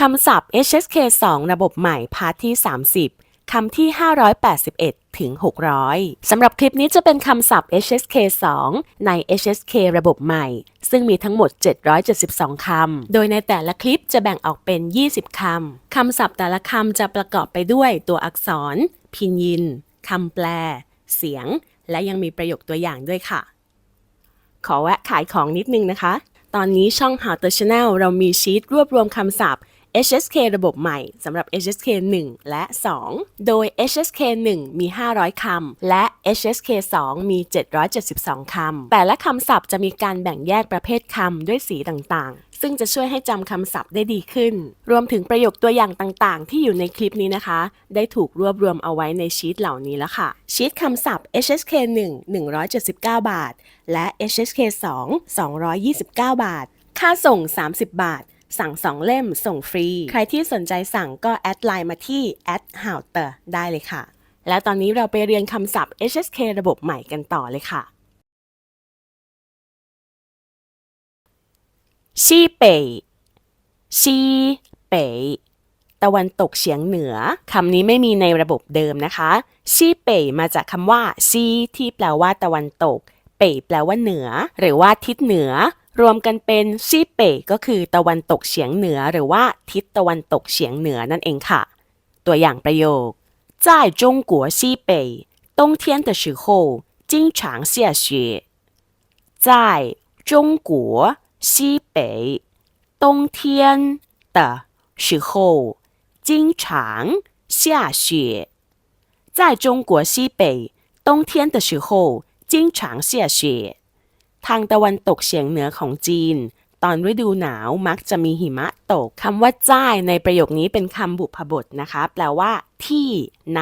คำศัพท์ HSK 2 ระบบใหม่พาร์ทที่ 30 คำที่ 581 ถึง 600 สำหรับคลิปนี้จะเป็นคำศัพท์ HSK 2 ใน HSK ระบบใหม่ ซึ่งมีทั้งหมด 772 คำ โดยในแต่ละคลิปจะแบ่งออกเป็น 20 คำ คำศัพท์แต่ละคำจะประกอบไปด้วยตัวอักษร พินยิน คำแปล เสียง และยังมีประโยคตัวอย่างด้วยค่ะ ขอแวะขายของนิดนึงนะคะ ตอนนี้ช่อง How to Channel เรามีชีตรวบรวมคำศัพท์ HSK ระบบใหม่สำหรับ HSK 1 และ 2 โดย HSK 1 มี 500 คำ และ HSK 2 มี 772 คำ แต่ละคำศัพท์จะมีการแบ่งแยกประเภทคำด้วยสีต่างๆ ซึ่งจะช่วยให้จำคำศัพท์ได้ดีขึ้น รวมถึงประโยคตัวอย่างต่างๆ ที่อยู่ในคลิปนี้นะคะ ได้ถูกรวบรวมเอาไว้ในชีตเหล่านี้แล้วค่ะ ชีตคำศัพท์ HSK 1 179 บาท และ HSK 2 229 บาท ค่าส่ง 30 บาท สั่ง2เล่มส่งฟรี ใครที่สนใจสั่งก็แอดไลน์มาที่ h o w t e r ได้เลยค่ะ และตอนนี้เราไปเรียนคำศัพท์ HSK ระบบใหม่กันต่อเลยค่ะซีเป่ยซีเป่ยตะวันตกเฉียงเหนือคำนี้ไม่มีในระบบเดิมนะคะซีเป่ยมาจากคำว่าซีที่แปลว่าตะวันตก เป่ยแปลว่าเหนือ หรือว่าทิศเหนือ รวมกันเป็นซีเป่ยก็คือตะวันตกเฉียงเหนือ หรือว่าทิศตะวันตกเฉียงเหนือนั่นเองค่ะ ตัวอย่างประโยค在中国西北冬天的时候经常下雪在中国西北冬天的时候经常下雪在中国西北冬天的时候经常下雪 ทางตะวันตกเฉียงเหนือของจีน ตอนฤดูหนาวมักจะมีหิมะตกคำว่าจ้ายในประโยคนี้เป็นคำบุพบทนะคะ แปลว่า ที่ใน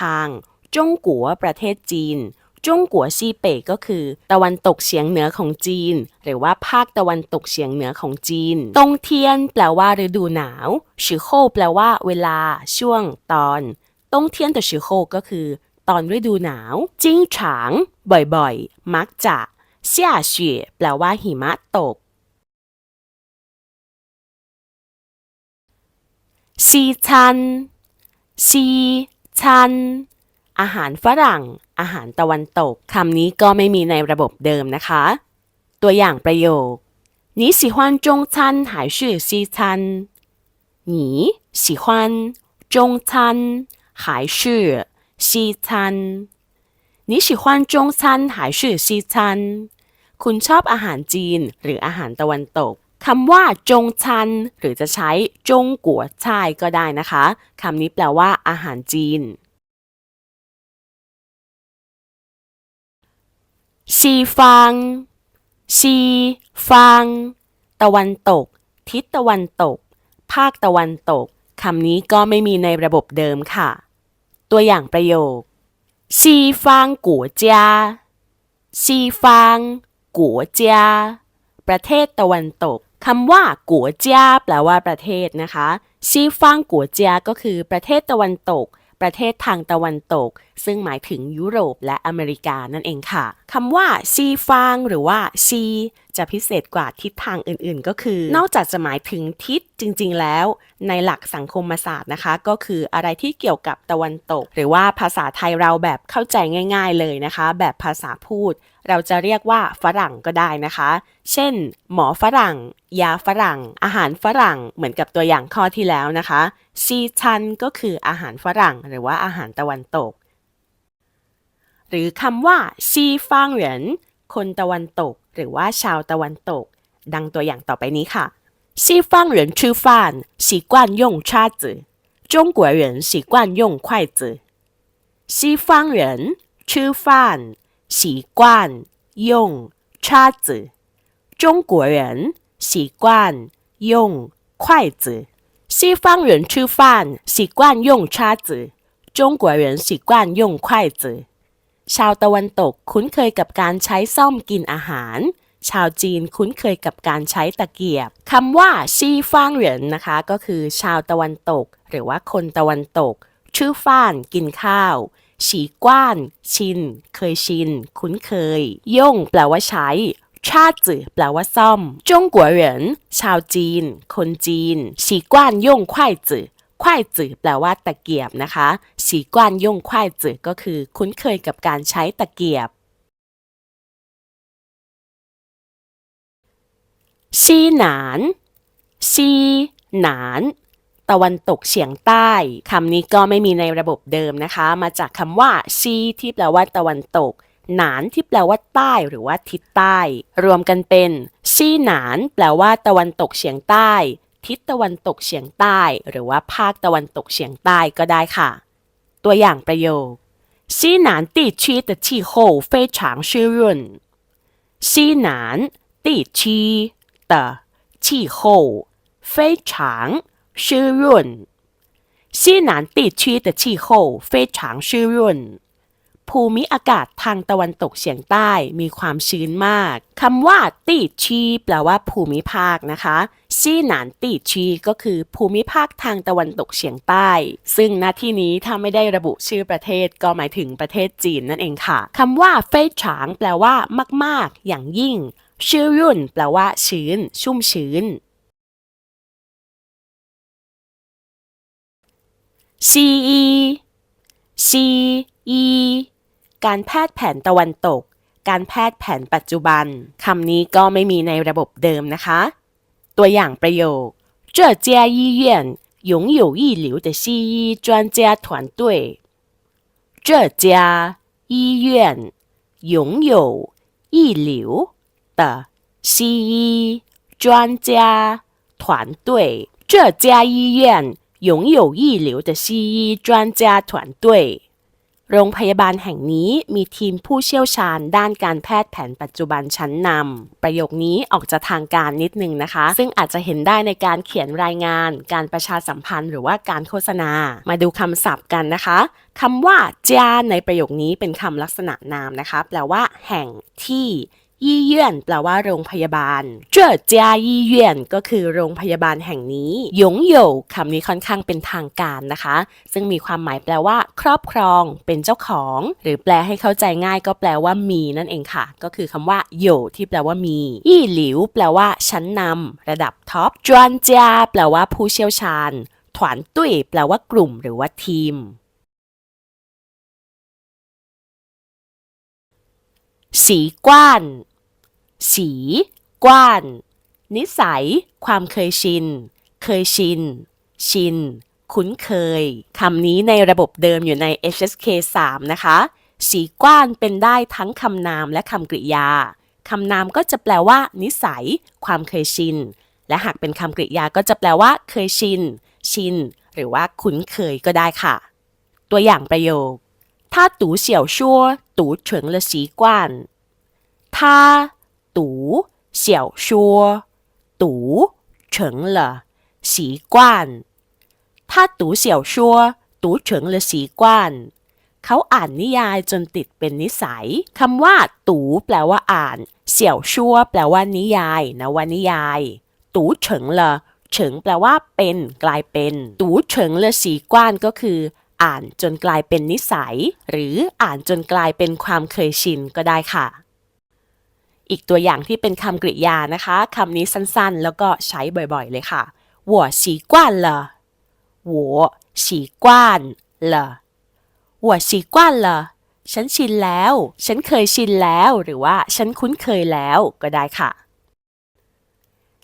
ทาง จงกัวประเทศจีนจงกัวซีเป่ยก็คือ ตะวันตกเฉียงเหนือของจีน หรือว่าภาคตะวันตกเฉียงเหนือของจีน ตงเทียน แปลว่าฤดูหนาวชิโคแปลว่า เวลา ช่วง ตอน ตงเทียนต่ชิโคก็คือ ตอนฤดูหนาว จิ้งฉาง บ่อยๆ มักจะ เสี่ยเฉียแปลว่าหิมะตก ซีชัน ซีชัน อาหารฝรั่ง อาหารตะวันตก คำนี้ก็ไม่มีในระบบเดิมนะคะ ตัวอย่างประโยค你喜欢中餐还是西餐你喜欢中餐还是西餐 นิชิควันจงชันหายชื่อชีชัน คุณชอบอาหารจีนหรืออาหารตะวันตกคำว่าจงชัน หรือจะใช้จงกัวชายก็ได้นะคะคำนี้แปลว่าอาหารจีนซีฟังซีฟัง ตะวันตก ทิศตะวันตก ภาคตะวันตกคำนี้ก็ไม่มีในระบบเดิมค่ะ ตัวอย่างประโยค 西方国家西方国家ประเทศตะวันตกคำว่ากัวจาแปลว่าประเทศนะคะซีฟังกัวจาก็คือประเทศตะวันตก ประเทศทางตะวันตก ซึ่งหมายถึงยุโรปและอเมริกานั่นเองค่ะคำว่าซีฟางหรือว่าซี จะพิเศษกว่าทิศทางอื่นๆ ก็คือ นอกจากจะหมายถึงทิศจริง ๆ แล้ว ในหลักสังคมศาสตร์นะคะ ก็คืออะไรที่เกี่ยวกับตะวันตก หรือว่าภาษาไทยเราแบบเข้าใจง่าย ๆ เลยนะคะ แบบภาษาพูด เราจะเรียกว่าฝรั่งก็ได้นะคะ เช่น หมอฝรั่ง ยาฝรั่ง อาหารฝรั่ง เหมือนกับตัวอย่างข้อที่แล้วนะคะซีชันก็คืออาหารฝรั่ง หรือว่าอาหารตะวันตก หรือคำว่าซีฟางเหริน คนตะวันตก หรือว่าชาวตะวันตก ดังตัวอย่างต่อไปนี้ค่ะ西方人吃饭习惯用叉子中国人习惯用筷子西方人吃饭习惯用叉子中国人习惯用筷子西方人吃饭习惯用叉子中国人习惯用筷子 ชาวตะวันตกคุ้นเคยกับการใช้ซ่อมกินอาหาร ชาวจีนคุ้นเคยกับการใช้ตะเกียบคำว่าชีฟางเหรียญนนะคะ ก็คือชาวตะวันตก หรือว่าคนตะวันตก ชื่อฟ้านกินข้าว ฉีกว้าน ชิน เคยชิน คุ้นเคย ย่งแปลว่าใช้ชาจือแปลว่าซ่อม จงกัวเหรินชาวจีน คนจีนฉีกว้านย่งควาจือ ควายจืบแปลว่าตะเกียบนะคะสีกวนย่งควายจือก็คือ คุ้นเคยกับการใช้ตะเกียบซีหนานซีหนานตะวันตกเฉียงใต้คำนี้ก็ไม่มีในระบบเดิมนะคะ มาจากคำว่าซีที่แปลว่าตะวันตก หนานที่แปลว่าใต้หรือว่าทิศใต้ รวมกันเป็นซีหนาน แปลว่าตะวันตกเฉียงใต้ ทิศตะวันตกเฉียงใต้ หรือว่าภาคตะวันตกเฉียงใต้ก็ได้ค่ะ ตัวอย่างประโยค西南地区的气候非常湿润。西南地区的气候非常湿润。西南地区的气候非常湿润。 ภูมิอากาศทางตะวันตกเฉียงใต้มีความชื้นมากคำว่าตีชีแปลว่าภูมิภาคนะคะซีหนานตีชีก็คือภูมิภาคทางตะวันตกเฉียงใต้ ซึ่งณที่นี้ถ้าไม่ได้ระบุชื่อประเทศก็หมายถึงประเทศจีนนั่นเองค่ะคำว่าเฟยฉางแปลว่ามาก ๆ อย่างยิ่งชื่อรุ่นแปลว่า ชื้น ชุ่มชื้นซีอีซีอี การแพทย์แผนตะวันตก การแพทย์แผนปัจจุบัน คำนี้ก็ไม่มีในระบบเดิมนะคะ ตัวอย่างประโยค这家医院拥有一流的西医专家团队。这家医院拥有一流的西医专家团队。这家医院拥有一流的西医专家团队。 โรงพยาบาลแห่งนี้มีทีมผู้เชี่ยวชาญด้านการแพทย์แผนปัจจุบันชั้นนำ ประโยคนี้ออกจะทางการนิดนึงนะคะ ซึ่งอาจจะเห็นได้ในการเขียนรายงาน การประชาสัมพันธ์หรือว่าการโฆษณา มาดูคำศัพท์กันนะคะคำว่าจาในประโยคนี้เป็นคำลักษณะนามนะคะ แปลว่า แห่งที่ ยี่เยื่นแปลว่าโรงพยาบาลเจ้อจายี่เยื่นก็คือโรงพยาบาลแห่งนี้ยงโยคำนี้ค่อนข้างเป็นทางการนะคะ ซึ่งมีความหมายแปลว่า ครอบครอง เป็นเจ้าของ หรือแปลให้เข้าใจง่ายก็แปลว่ามีนั่นเองค่ะ ก็คือคำว่าโยที่แปลว่ามียี่หลิวแปลว่า ชั้นนำระดับท็อปจวนเจาแปลว่าผู้เชี่ยวชาญถวนตุ้ยแปลว่ากลุ่มหรือว่าทีมสีกว้าน สีกว้าน นิสัย ความเคยชิน เคยชิน ชิน คุ้นเคย คำนี้ในระบบเดิมอยู่ใน HSK 3 นะคะ สีกว้านเป็นได้ทั้งคำนามและคำกริยา คำนามก็จะแปลว่า นิสัย ความเคยชิน และหากเป็นคำกริยาก็จะแปลว่า เคยชิน ชิน หรือว่าคุ้นเคยก็ได้ค่ะ ตัวอย่างประโยค他读小说读成了习惯他 读小说读成了习惯他读小说读成了习惯เขาอ่านนิยายจนติดเป็นนิสัย คำว่า ตูแปลว่าอ่าน เสี่ยวชัวแปลว่านิยาย นวนิยาย ตูเฉิงเลอเฉิงแปลว่าเป็น กลายเป็น ตูเฉิงเลอสีกว้านก็คือ อ่านจนกลายเป็นนิสัย หรืออ่านจนกลายเป็นความเคยชินก็ได้ค่ะ อีกตัวอย่างที่เป็นคำกริยานะคะ คำนี้สั้นๆ แล้วก็ใช้บ่อยๆ เลยค่ะ我习惯了我习惯了我习惯了ฉันชินแล้ว ฉันเคยชินแล้ว หรือว่าฉันคุ้นเคยแล้วก็ได้ค่ะ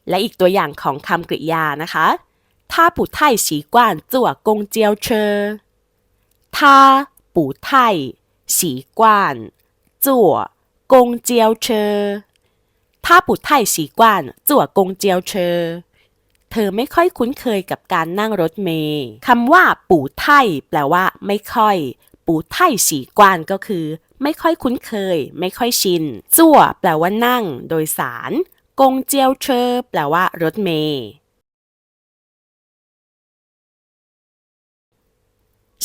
และอีกตัวอย่างของคำกริยานะคะ他不太习惯坐公交车他不太习惯坐公交车他不太习惯坐公 交车เธอไม่ค่อยคุ้นเคยกับการนั่งรถเมล์คำว่า ปู่ไท่แปลว่า ไม่ค่อย ปู่ไท่สีกวานก็คือ ไม่ค่อยคุ้นเคย ไม่ค่อยชินจั่วแปลว่านั่ง โดยสาร กงเจียวเชอแปลว่า รถเมล์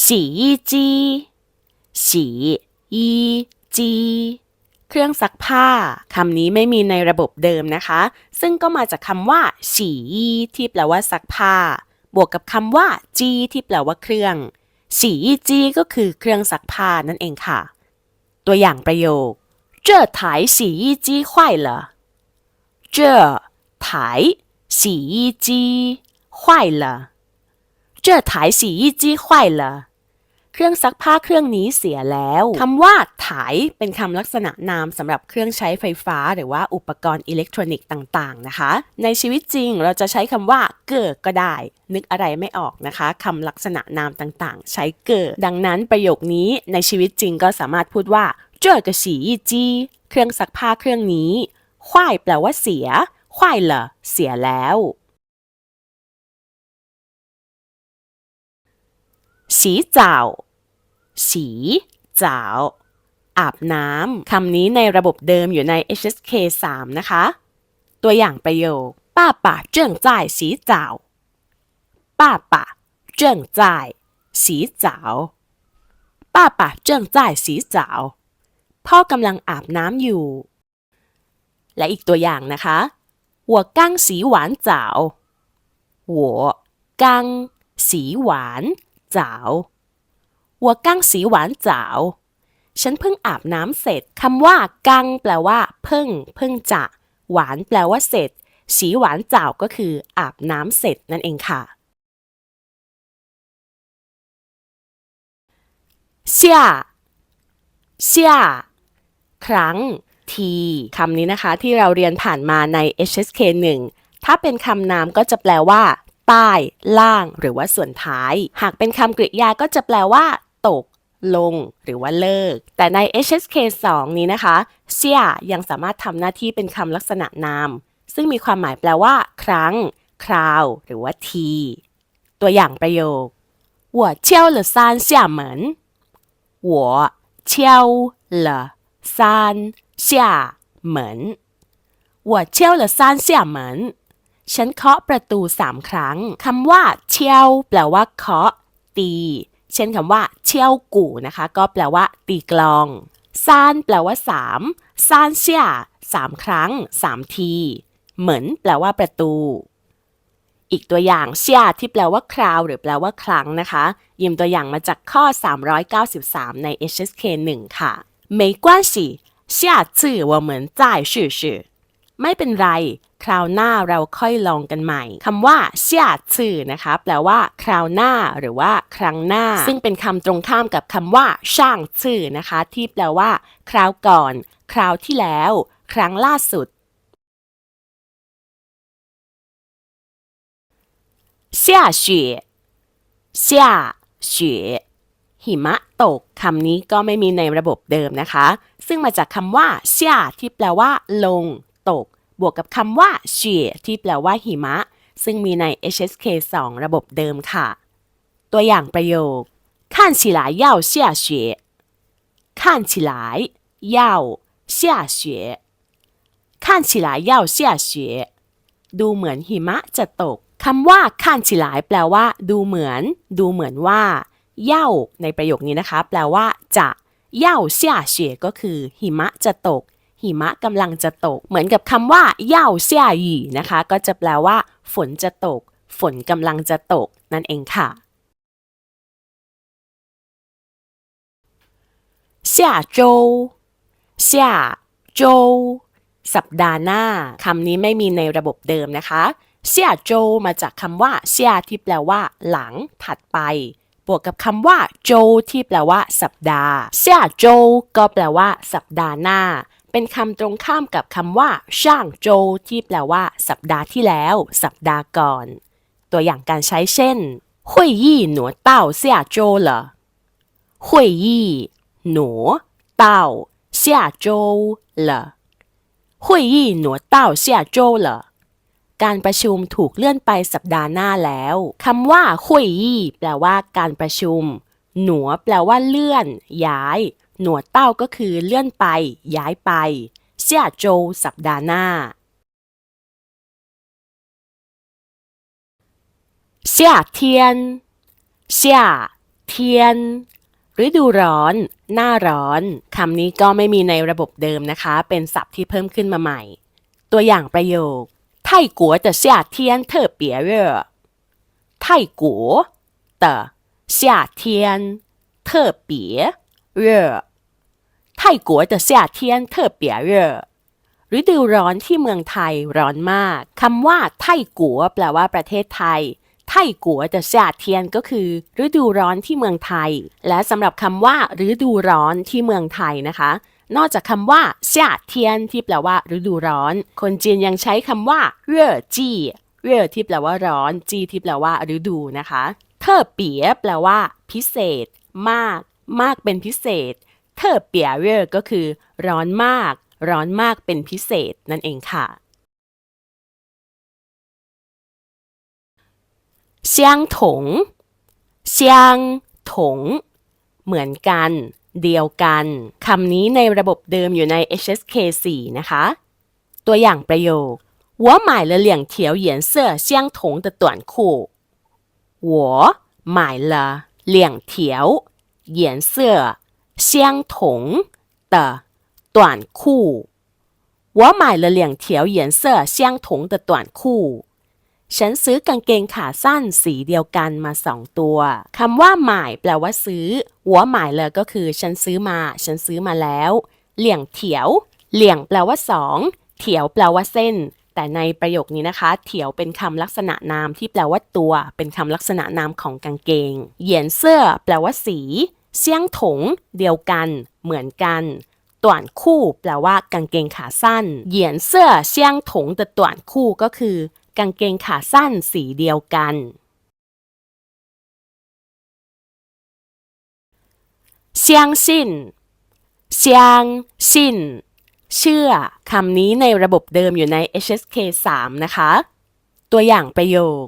สียี่จีสียี่จี เครื่องซักผ้า คำนี้ไม่มีในระบบเดิมนะคะ ซึ่งก็มาจากคำว่าฉียี่ที่แปลว่าซักผ้า บวกกับคำว่า จีที่แปลว่าเครื่องฉียี่จีก็คือเครื่องซักผ้านั่นเองค่ะ ตัวอย่างประโยค这台洗衣机坏了 这台洗衣机坏了这台洗衣机坏了 เครื่องซักผ้าเครื่องนี้เสียแล้วคำว่าถ่ายเป็นคำลักษณะนามสำหรับเครื่องใช้ไฟฟ้า หรือว่าอุปกรณ์อิเล็กทรอนิกส์ต่างๆนะคะ ในชีวิตจริงเราจะใช้คำว่าเกิดก็ได้ นึกอะไรไม่ออกนะคะคำลักษณะนามต่างๆ ใช้เกิดดังนั้นประโยคนี้ในชีวิตจริงก็สามารถพูดว่าเจอกระสีจีเครื่องซักผ้าเครื่องนี้ควายแปลว่าเสียควายเหรอเสียแล้ว สีเจ้า สีเจ้า อาบน้ำคำนี้ในระบบเดิมอยู่ใน HSK 3 นะคะ ตัวอย่างประโยคป้าป่าเจิ้งจ่ายสีเจ้าป้าป่าเจิ้งจ่ายสีเจ้าป้าป่าเจิ้งจ่ายสีเจ้าพ่อกำลังอาบน้ำอยู่ และอีกตัวอย่างนะคะ我刚洗完澡我刚洗完 จ๋าวัวกั้งสีหวานจ๋าฉันเพิ่งอาบน้ำเสร็จคำว่า กังแปลว่า เพิ่ง เพิ่งจะ หวานแปลว่าเสร็จ สีหวานจ๋าก็คือ อาบน้ำเสร็จนั่นเองค่ะเซียเซียครั้ง ทีคำนี้นะคะที่เราเรียนผ่านมาใน HSK 1 ถ้าเป็นคำนามก็จะแปลว่า ใต้ ล่าง หรือว่าส่วนท้าย หากเป็นคำกริยาก็จะแปลว่า ตก ลง หรือว่าเลิก แต่ใน HSK 2 นี้นะคะเสียยังสามารถทำหน้าที่เป็นคำลักษณะนาม ซึ่งมีความหมายแปลว่า ครั้ง คราว หรือว่าที ตัวอย่างประโยค我敲了三下门我敲了三下门我敲了三下门 ฉันเคาะประตูสามครั้ง คำว่าเชี่ยวแปลว่า เคาะ ตี เช่นคำว่า เชี่ยวกู่นะคะ ก็แปลว่า ตีกลองซานแปลว่าสามซานเชี่ยสามครั้งสามที เหมือนแปลว่าประตู อีกตัวอย่างเชี่ยที่แปลว่าคราว หรือแปลว่าครั้งนะคะยืมตัวอย่างมาจากข้อ 393 ใน HSK 1 ค่ะ没关系下次我们再试试 ไม่เป็นไร คราวหน้าเราค่อยลองกันใหม่ คำว่าเชี่ยซื่อนะคะ แปลว่า คราวหน้า หรือว่า ครั้งหน้า ซึ่งเป็นคำตรงข้ามกับคำว่า ช่างซื่อนะคะ ที่แปลว่า คราวก่อน คราวที่แล้ว ครั้งล่าสุด下雪下雪หิมะตก คำนี้ก็ไม่มีในระบบเดิมนะคะ ซึ่งมาจากคำว่าเชี่ยที่แปลว่า ลง ตก บวกกับคำว่าเฉียที่แปลว่าหิมะ ซึ่งมีใน HSK 2 ระบบเดิมค่ะ ตัวอย่างประโยคข้านฉีหลายเย่าเชี่ดูเหมือนหิมะจะตกคำว่าข้าแปลว่า ดูเหมือน ดูเหมือนว่า เย่าในประโยคนี้นะคะ แปลว่า จะเย่าเชี่ยเฉียก็คือ หิมะจะตก หิมะกำลังจะตก เหมือนกับคำว่าเย่าเสียหยีนะคะ ก็จะแปลว่า ฝนจะตก ฝนกำลังจะตก นั่นเองค่ะเสียโจเสียโจสัปดาห์หน้าคำนี้ไม่มีในระบบเดิมนะคะเสียโจมาจากคำว่าเสียที่แปลว่า หลังถัดไป บวกกับคำว่าโจที่แปลว่า สัปดาห์เสียโจก็แปลว่า สัปดาห์หน้า เป็นคำตรงข้ามกับคำว่าช่างโจที่แปลว่า สัปดาห์ที่แล้ว สัปดาห์ก่อน ตัวอย่างการใช้เช่น会议挪到下周了会议挪到下周了会议挪到下周了การประชุมถูกเลื่อนไปสัปดาห์หน้าแล้ว คำว่าหุยยี่แปลว่าการประชุม หนัวแปลว่าเลื่อน ย้าย หนัวเต้าก็คือเลื่อนไป ย้ายไปเสี่ยโจวสัปดาห์หน้า夏天夏天ฤดูร้อน หน้าร้อน คำนี้ก็ไม่มีในระบบเดิมนะคะ เป็นศัพท์ที่เพิ่มขึ้นมาใหม่ ตัวอย่างประโยค泰国的夏天特别热。泰国的夏天特别 เร่ไทกัวเดเซียเทียนเทอเปียเร่ฤดูร้อนที่เมืองไทยร้อนมากคำว่าไทกัวแปลว่าประเทศไทย ไทกัวจะเซียเทียนก็คือ ฤดูร้อนที่เมืองไทย และสำหรับคำว่าฤดูร้อนที่เมืองไทยนะคะ นอกจากคำว่าเซียเทียนที่แปลว่า ฤดูร้อน คนจีนยังใช้คำว่าเร่อจีเร่อที่แปลว่าร้อน จีที่แปลว่า ฤดูนะคะเทอเปียแปลว่า พิเศษ มาก มากเป็นพิเศษ เทอเปียเร่อก็คือ ร้อนมาก ร้อนมากเป็นพิเศษนั่นเองค่ะเซียงถงเซียงถง เหมือนกัน เดียวกันคำนี้ในระบบเดิมอยู่ใน HSK 4นะคะ ตัวอย่างประโยค我买了两条颜色相同的短裤我买了两条 颜色相同的短裤我买了两条颜色相同的短裤ฉันซื้อกางเกงขาสั้นสีเดียวกันมาสองตัวคำว่าหมายแปลว่าซื้อ หัวหมายเลยก็คือฉันซื้อมา ฉันซื้อมาแล้ว เหลี่ยงเถียว เหลี่ยงแปลว่าสอง เถียวแปลว่าเส้น แต่ในประโยคนี้นะคะ เถียวเป็นคำลักษณะนามที่แปลว่าตัว เป็นคำลักษณะนามของกางเกง เหยียนเสื้อแปลว่าสีเซียงถง เดียวกัน เหมือนกันต่วนคู่ แปลว่ากางเกงขาสั้น เหยียนเสื้อเซียงถงแต่ต่วนคู่ก็คือ กางเกงขาสั้นสีเดียวกัน เซียงสิ้นเซียงสิ้น ชื่อคำนี้ในระบบเดิมอยู่ใน HSK 3 นะคะ ตัวอย่างประโยค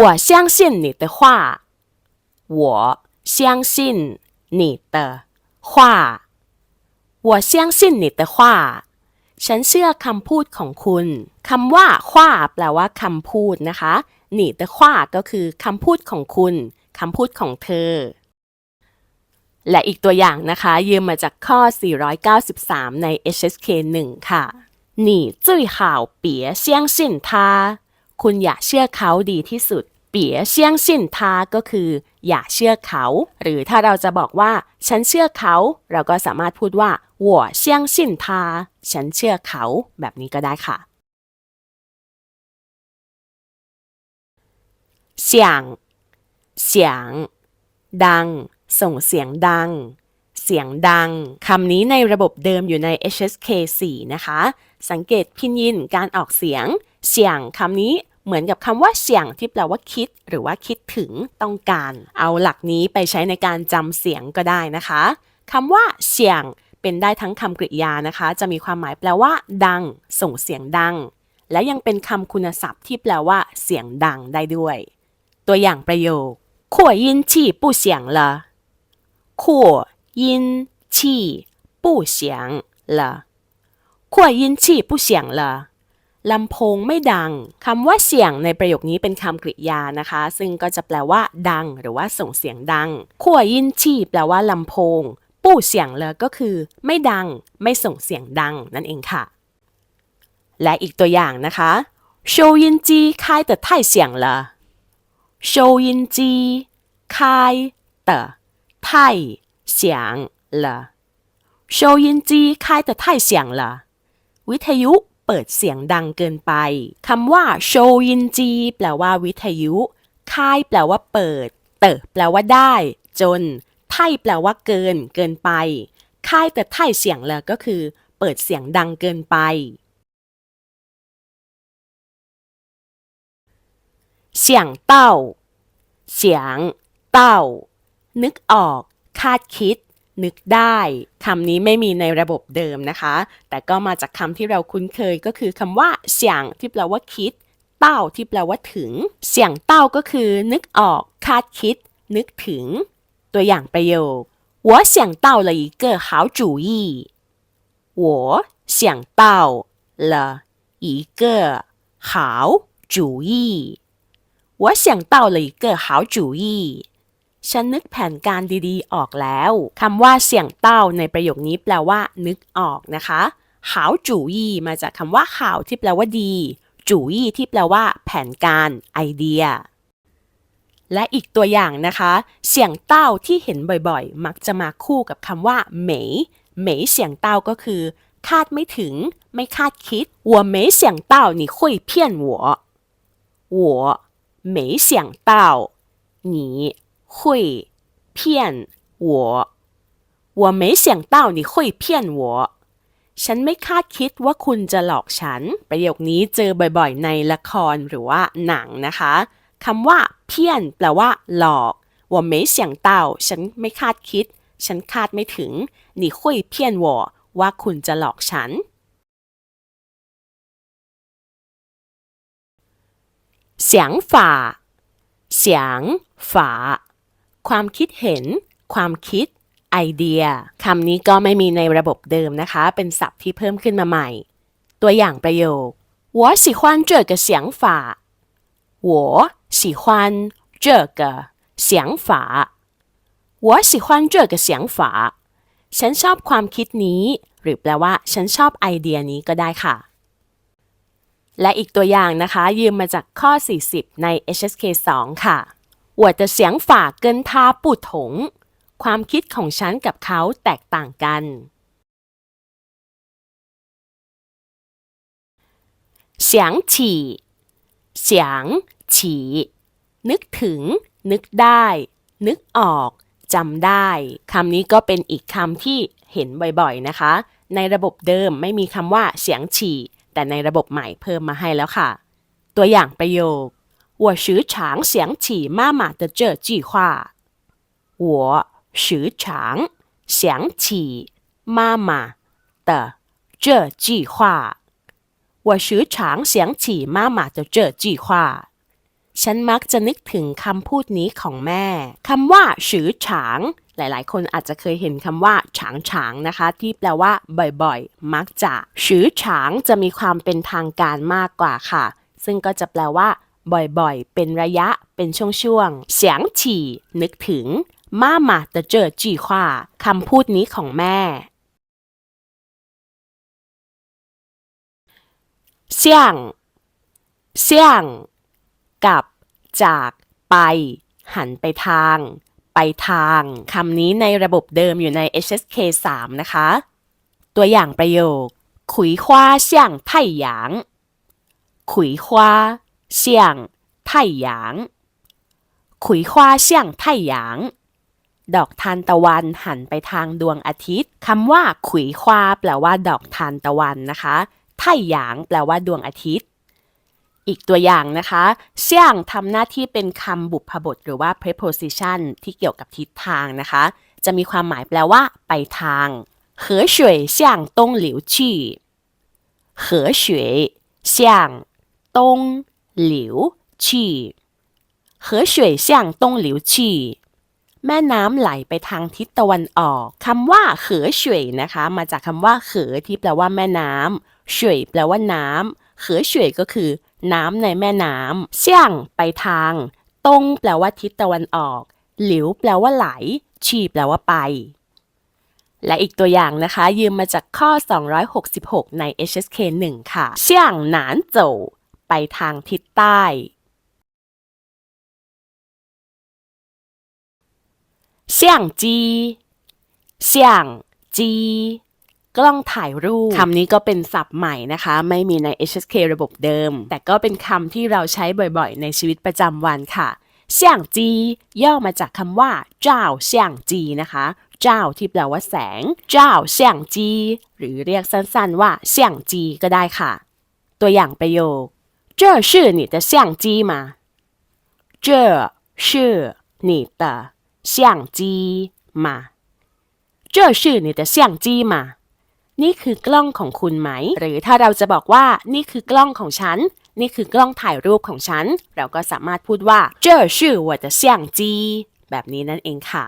我相信你的话我相信你的话我相信你的话ฉันเชื่อคำพูดของคุณ คำว่าขว้าแปลว่าคำพูดนะคะหนีแต่ขว้าก็คือคำพูดของคุณ คำพูดของเธอ และอีกตัวอย่างนะคะ ยืมมาจากข้อ 493 ใน HSK 1 ค่ะ你最好别相信他คุณอย่าเชื่อเขาดีที่สุด เปี๋ยเชี่ยงชินทาก็คือ อย่าเชื่อเขา หรือถ้าเราจะบอกว่า ฉันเชื่อเขา เราก็สามารถพูดว่า我相信他ฉันเชื่อเขา แบบนี้ก็ได้ค่ะเสียงเสียง ดัง ส่งเสียงดัง เสียงดัง คำนี้ในระบบเดิมอยู่ใน HSK 4 นะคะ สังเกตพินยินการออกเสียง เสียงคำนี้เหมือนกับคำว่าเสียงที่แปลว่าคิด หรือว่าคิดถึงต้องการ เอาหลักนี้ไปใช้ในการจำเสียงก็ได้นะคะคำว่าเสียงเป็นได้ทั้งคำกริยานะคะ จะมีความหมายแปลว่า ดัง ส่งเสียงดัง และยังเป็นคำคุณศัพท์ที่แปลว่า เสียงดังได้ด้วย ตัวอย่างประโยคขวยินฉี่ปู่เสียงละ 扩音器不响了扩音器不响了ลำโพงไม่ดัง คำว่าเสียงในประโยคนี้เป็นคำกริยานะคะ ซึ่งก็จะแปลว่า ดัง หรือว่าส่งเสียงดังขั้วยินชีแปลว่าลำโพง ปู้เสียงเลยก็คือ ไม่ดัง ไม่ส่งเสียงดัง นั่นเองค่ะ และอีกตัวอย่างนะคะ收音机开得太响了收音机开得 太响了收音机开得太响了วิทยุเปิดเสียงดังเกินไป คำว่าโชยินจีแปลว่าวิทยุค่ายแปลว่าเปิด เตอแปลว่าได้ จน ไท่แปลว่าเกิน เกินไป ค่ายแต่ไท่เสียงเลยก็คือ เปิดเสียงดังเกินไป เสียงเต้า เสียง เต้า นึกออก คาดคิดนึกได้คำนี้ไม่มีในระบบเดิมนะคะ แต่ก็มาจากคำที่เราคุ้นเคยก็คือคำว่าเสียงที่แปลว่าคิด เต้าที่แปลว่าถึง เสียงเต้าก็คือ นึกออก คาดคิด นึกถึง ตัวอย่างประโยค我想到了一个好主意我想到了一个好主意我想到了一个好主意 ฉันนึกแผนการดีๆ ออกแล้ว คำว่าเสียงเต้าในประโยคนี้แปลว่า นึกออกนะคะหาวจูยี่มาจากคำว่าหาวที่แปลว่าดี จูยี่ที่แปลว่า แผนการ ไอเดีย และอีกตัวอย่างนะคะ เสียงเต้าที่เห็นบ่อยๆ มักจะมาคู่กับคำว่าเหมยเหมยเสียงเต้าก็คือ คาดไม่ถึง ไม่คาดคิด我没想到你会骗我我没想到你 会骗我我没想到你会骗我ฉันไม่คาดคิดว่าคุณจะหลอกฉัน ประโยคนี้เจอบ่อยๆ ในละครหรือว่าหนังนะคะคำว่าเพี้ยนแปลว่า หลอก我没想到ฉันไม่คาดคิด ฉันคาดไม่ถึง你会骗我ว่าคุณจะหลอกฉัน 想法想法 ความคิดเห็น ความคิด ไอเดีย คำนี้ก็ไม่มีในระบบเดิมนะคะ เป็นศัพท์ที่เพิ่มขึ้นมาใหม่ ตัวอย่างประโยค我喜欢这个想法我喜欢这个想法我喜欢这个想法ฉันชอบความคิดนี้ หรือแปลว่า ฉันชอบไอเดียนี้ก็ได้ค่ะ และอีกตัวอย่างนะคะ ยืมมาจากข้อ 40 ใน HSK 2 ค่ะ 我的想法跟他不同ความคิดของฉันกับเขาแตกต่างกัน想起想起นึกถึง นึกได้ นึกออก จำได้ คำนี้ก็เป็นอีกคำที่เห็นบ่อยๆนะคะ ในระบบเดิมไม่มีคำว่าเสียงฉี่ แต่ในระบบใหม่เพิ่มมาให้แล้วค่ะ ตัวอย่างประโยค 我时常想起妈妈的这句话我时常想起妈妈的这句话我时常想起妈妈的这句话ฉันมักจะนึกถึงคำพูดนี้ของแม่ คำว่าฉือฉาง หลายๆ คนอาจจะเคยเห็นคำว่า ฉางฉางนะคะ ที่แปลว่า บ่อยๆ มักจะฉือฉางจะมีความเป็นทางการมากกว่าค่ะ ซึ่งก็จะแปลว่า บ่อยๆ เป็นระยะเป็นช่วงๆเสียงฉี่ นึกถึงมาหมาจะเจอจีขวาคำพูดนี้ของแม่ เสียง เสียง กับ จาก ไป หันไปทาง ไปทาง คำนี้ในระบบเดิมอยู่ใน HSK 3 นะคะ ตัวอย่างประโยค ขุยคว้าเสียงไท่หยาง ขุยคว้า 像太阳ขุย花像太阳ดอกทานตะวันหันไปทางดวงอาทิตย์ คำว่า ขุยควาแปลว่า ดอกทานตะวันนะคะไท่หยาง แปลว่า ดวงอาทิตย์ อีกตัวอย่างนะคะเสี่ยงทำหน้าที่เป็นคำบุพบทหรือว่า preposition ที่เกี่ยวกับทิศทางนะคะ จะมีความหมายแปลว่า ไปทาง河水向东流去河水向东 流去河水向东流去แม่น้ำไหลไปทางทิศตะวันออกคำว่าเขอเฉวยนะคะ มาจากคำว่าเขอที่แปลว่าแม่น้ำเฉวยแปลว่าน้ำเขอเฉวยก็คือ น้ำในแม่น้ำเสี่ยงไปทาง ตงแปลว่าทิศตะวันออก หลิวแปลว่าไหล ชีแปลว่าไป และอีกตัวอย่างนะคะ ยืมมาจากข้อ 266 ใน HSK 1 ค่ะเสี่ยงหนานโจว ไปทางทิศใต้ เสี่ยงจีเสี่ยงจีกล้องถ่ายรูปคำนี้ก็เป็นศัพท์ใหม่นะคะ ไม่มีใน HSK ระบบเดิม แต่ก็เป็นคำที่เราใช้บ่อยๆ ในชีวิตประจำวันค่ะเสี่ยงจีย่อมาจากคำว่า เจ้าเสี่ยงจีนะคะ เจ้าที่แปลว่าแสง เจ้าเสี่ยงจี หรือเรียกสั้นๆว่าเสี่ยงจีก็ได้ค่ะ ตัวอย่างประโยค 这是你的相机吗这是你的相机吗这是你的相机吗นี่คือกล้องของคุณไหม หรือถ้าเราจะบอกว่า นี่คือกล้องของฉัน นี่คือกล้องถ่ายรูปของฉัน เราก็สามารถพูดว่า这是我的相机แบบนี้นั่นเองค่ะ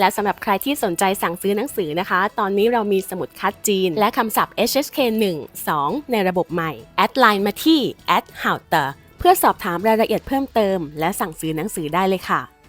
และสำหรับใครที่สนใจสั่งซื้อหนังสือนะคะ ตอนนี้เรามีสมุดคัดจีน และคำศัพท์ HSK 1 2 ในระบบใหม่ แอดไลน์มาที่ h o w t e เพื่อสอบถามรายละเอียดเพิ่มเติม และสั่งซื้อหนังสือได้เลยค่ะ